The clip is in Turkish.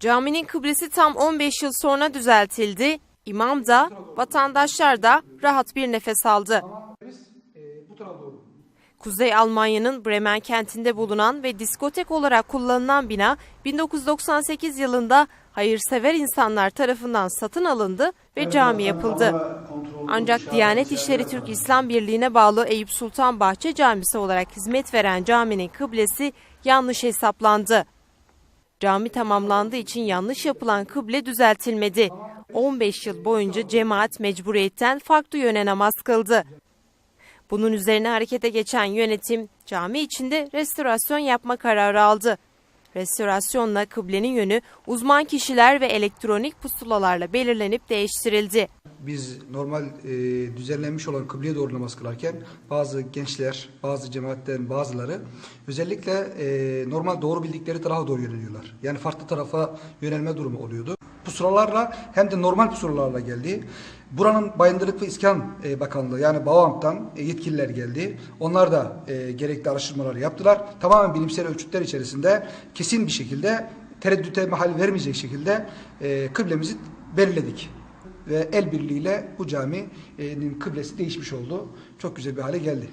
Caminin kıblesi tam 15 yıl sonra düzeltildi. İmam da, vatandaşlar da rahat bir nefes aldı. Kuzey Almanya'nın Bremen kentinde bulunan ve diskotek olarak kullanılan bina 1998 yılında hayırsever insanlar tarafından satın alındı ve cami yapıldı. Ancak Diyanet İşleri Türk İslam Birliği'ne bağlı Eyüp Sultan Bahçe Camisi olarak hizmet veren caminin kıblesi yanlış hesaplandı. Cami tamamlandığı için yanlış yapılan kıble düzeltilmedi. 15 yıl boyunca cemaat mecburiyetten farklı yöne namaz kıldı. Bunun üzerine harekete geçen yönetim cami içinde restorasyon yapma kararı aldı. Restorasyonla kıblenin yönü uzman kişiler ve elektronik pusulalarla belirlenip değiştirildi. Biz normal e, düzenlenmiş olan kıbleye doğru namaz kılarken bazı gençler, bazı cemaatten bazıları özellikle e, normal doğru bildikleri tarafa doğru yöneliyorlar. Yani farklı tarafa yönelme durumu oluyordu. Pusulalarla hem de normal pusulalarla geldi. Buranın Bayındırlık ve İskan e, Bakanlığı yani BAVAM'dan e, yetkililer geldi. Onlar da e, gerekli araştırmaları yaptılar. Tamamen bilimsel ölçütler içerisinde kesin bir şekilde tereddüte mahal vermeyecek şekilde kıblemizi belirledik ve el birliğiyle bu caminin kıblesi değişmiş oldu. Çok güzel bir hale geldi.